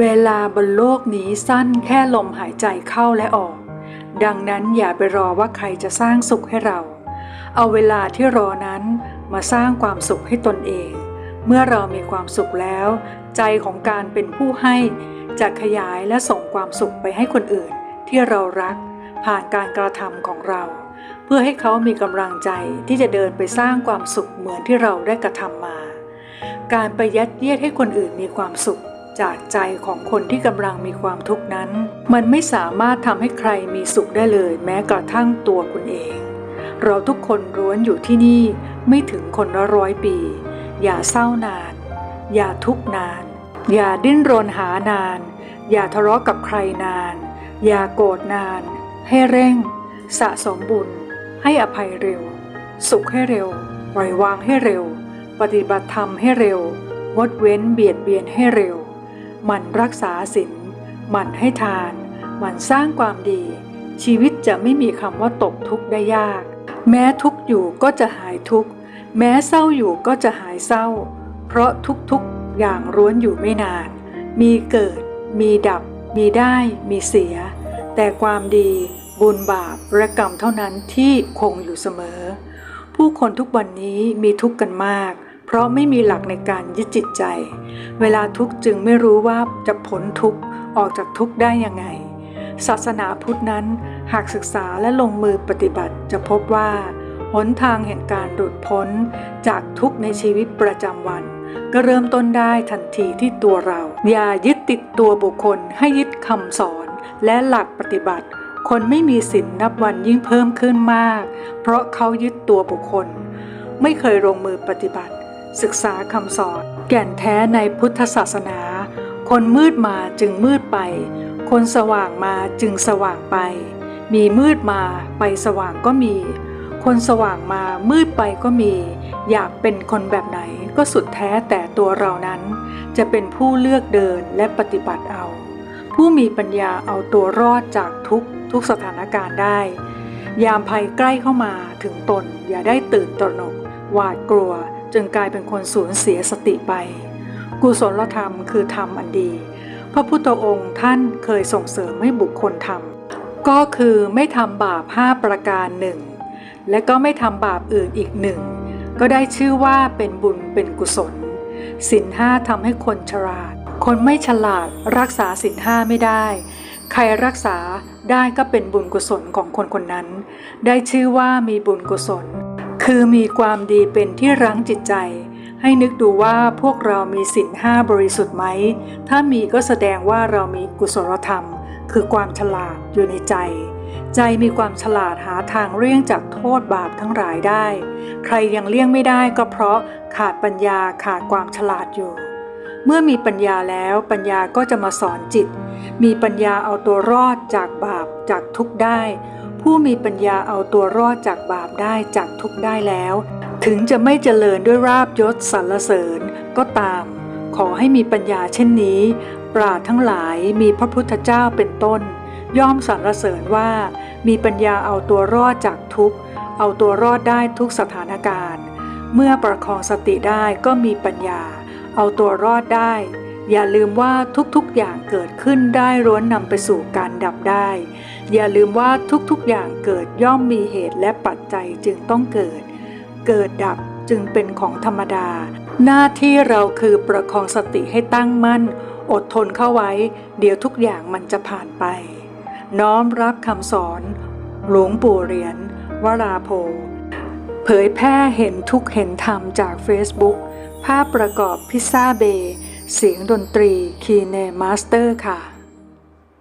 เวลาบนโลกนี้สั้นแค่ลมหายใจเข้าและออก ดังนั้นอย่าไปรอว่าใครจะสร้างสุขให้เรา เอาเวลาที่รอนั้นมาสร้างความสุขให้ตนเอง เมื่อเรามีความสุขแล้ว ใจของการเป็นผู้ให้จะขยายและส่งความสุขไปให้คนอื่น ที่เรารัก ผ่านการกระทำของเรา เพื่อให้เขามีกำลังใจที่จะเดินไปสร้างความสุขเหมือนที่เราได้กระทำมา การไปยัดเยียดให้คนอื่นมีความสุข จากใจของคนที่กำลังมีความทุกข์นั้น มันไม่สามารถทำให้ใครมีสุขได้เลย แม้กระทั่งตัวคุณเอง เราทุกคนร้วนอยู่ที่นี่ไม่ถึงคนละร้อยปี อย่าเศร้านาน อย่าทุกข์นาน อย่าดิ้นรนหานาน อย่าทะเลาะกับใครนาน อย่าโกรธนาน ให้เร่ง สะสมบุญ ให้อภัยเร็ว สุขให้เร็วปล่อยวางให้เร็ว ปฏิบัติธรรมให้เร็วงดเว้นเบียดเบียนให้เร็ว มันรักษาศีลมันให้ทาน มันสร้างความดี ชีวิตจะไม่มีคำว่าตกทุกข์ได้ยาก แม้ทุกข์อยู่ก็จะหายทุกข์ แม้เศร้าอยู่ก็จะหายเศร้า เพราะทุกๆอย่างร้วนอยู่ไม่นาน มีเกิด มีดับ มีได้ มีเสีย แต่ความดี บุญบาปและกรรมเท่านั้นที่คงอยู่เสมอ ผู้คนทุกวันนี้มีทุกข์กันมาก เพราะไม่มีหลักในการยึดจิตใจ เวลาทุกข์จึงไม่รู้ว่าจะพ้นทุกข์ออกจากทุกข์ได้ยังไง ศาสนาพุทธนั้นหากศึกษาและลงมือปฏิบัติจะพบว่า หนทางแห่งการหลุดพ้นจากทุกข์ในชีวิตประจำวัน ก็เริ่มต้นได้ทันทีที่ตัวเรา อย่ายึดติดตัวบุคคลให้ยึดคำสอนและหลักปฏิบัติ คนไม่มีสินนับวันยิ่งเพิ่มขึ้นมาก เพราะเขายึดตัวบุคคล ไม่เคยลงมือปฏิบัติ ศึกษาคำสอน แก่นแท้ในพุทธศาสนา คนมืดมาจึงมืดไป คนสว่างมาจึงสว่างไป มีมืดมาไปสว่างก็มี คนสว่างมามืดไปก็มี อยากเป็นคนแบบไหนก็สุดแท้แต่ตัวเรานั้น จะเป็นผู้เลือกเดินและปฏิบัติเอา ผู้มีปัญญาเอาตัวรอดจากทุกทุกสถานการณ์ได้ ยามภัยใกล้เข้ามาถึงตนอย่าได้ตื่นตระหนก หวาดกลัว จนกลายเป็นคนสูญเสียสติไป กุศลธรรมคือธรรมอันดี พระพุทธองค์ท่านเคยส่งเสริมให้บุคคลทำก็คือไม่ทำบาปห้าประการหนึ่งและก็ไม่ทำบาปอื่นอีกหนึ่งก็ได้ชื่อว่าเป็นบุญเป็นกุศลสินห้าทำให้คนฉลาด คนไม่ฉลาดรักษาสินห้าไม่ได้ ใครรักษาได้ก็เป็นบุญกุศลของคนคนนั้น ได้ชื่อว่ามีบุญกุศล คือมีความดีเป็นที่รั้งจิตใจ ให้นึกดูว่าพวกเรามีสินห้าบริสุทธิ์ไหม ถ้ามีก็แสดงว่าเรามีกุศลธรรม คือความฉลาดอยู่ในใจ ใจมีความฉลาดหาทางเลี่ยงจากโทษบาปทั้งหลายได้ ใครยังเลี่ยงไม่ได้ก็เพราะขาดปัญญาขาดความฉลาดอยู่เมื่อมีปัญญาแล้วปัญญาก็จะมาสอนจิต มีปัญญาเอาตัวรอดจากบาปจากทุกข์ได้ ผู้มีปัญญาเอาตัวรอดจากบาปได้จากทุกได้แล้ว ถึงจะไม่เจริญด้วยราบยศสรรเสริญก็ตาม ขอให้มีปัญญาเช่นนี้ ปราดทั้งหลายมีพระพุทธเจ้าเป็นต้น ย่อมสรรเสริญว่า มีปัญญาเอาตัวรอดจากทุกเอาตัวรอดได้ทุกสถานการณ์ เมื่อประคองสติได้ก็มีปัญญา เอาตัวรอดได้ อย่าลืมว่าทุกๆอย่างเกิดขึ้นได้ร้วนนำไปสู่การดับได้ อย่าลืมว่าทุกๆอย่างเกิดย่อมมีเหตุและปัจจัยจึงต้องเกิด เกิดดับจึงเป็นของธรรมดา หน้าที่เราคือประคองสติให้ตั้งมั่น อดทนเข้าไว้ เดี๋ยวทุกอย่างมันจะผ่านไป น้อมรับคำสอน หลวงปู่เหรียญวราโพเผยแพร่เห็นทุกเห็นธรรมจาก Facebook ภาพประกอบพิซซ่าเบย์ เสียงดนตรีคีเนมาสเตอร์ค่ะ